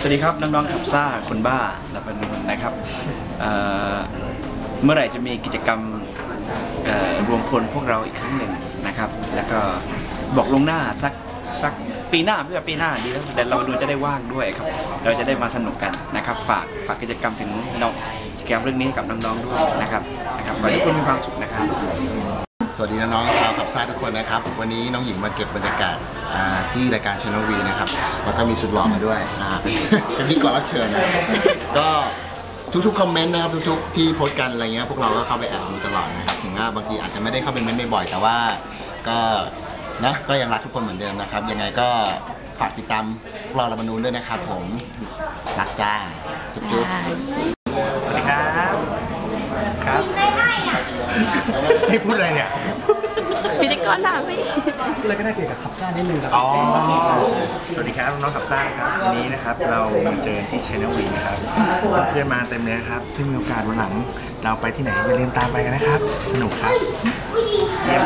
สวัสดีครับน้องๆขับซ่าคนบ้าลับนูนนะครับเมื่อไหร่จะมีกิจกรรมรวมพลพวกเราอีกครั้งหนึ่งนะครับ แล้วก็บอกลงหน้าสักสักปีหน้าเพื่อปีหน้าดีแล้วแต่เราดูจะได้ว่างด้วยครับ เราจะได้มาสนุกกันนะครับ ฝากฝากกิจกรรมถึงน้องกิจกรรมเรื่องนี้กับน้องๆด้วยนะครับนะครับขอให้ทุกคนมีความสุขนะครับ สวัสดีน้องๆชาวขับซ่าทุกคนนะครับ วันนี้น้องหญิงมาเก็บบรรยากาศที่รายการชนวีนะครับแล้วก็มีสุดหล่อมาด้วยเป็นนพิธีกรรับเชิญนะก็ทุกๆคอมเมนต์นะครับทุกๆที่โพสต์กันอะไรเงี้ยพวกเราก็เข้าไปแอบดูตลอดนะครับถึงว่าบางทีอาจจะไม่ได้เข้าไปเม้นต์บ่อยๆแต่ว่าก็นะก็ยังรักทุกคนเหมือนเดิมนะครับ ยังไงก็ฝากติดตามพวกเราละมนูนด้วยนะครับผมรักจ้าจุ๊บๆสวัสดีครับครับ ให้พูดอะไรเนี่ยพิธีกรถามพี่อะไรก็ได้เกี่ยวกับขับซ่านิดนึงครับอ๋อสวัสดีครับน้องๆขับซ่านะครับวันนี้นะครับ เรามาเจอที่เชนวีนะครับเพื่อนมาเต็มเลยนะครับถ้ามีโอกาสวันหลัง เราไปที่ไหนอย่าลืมตามไปกันนะครับ สนุกครับเยี่ยมครับขับซ่า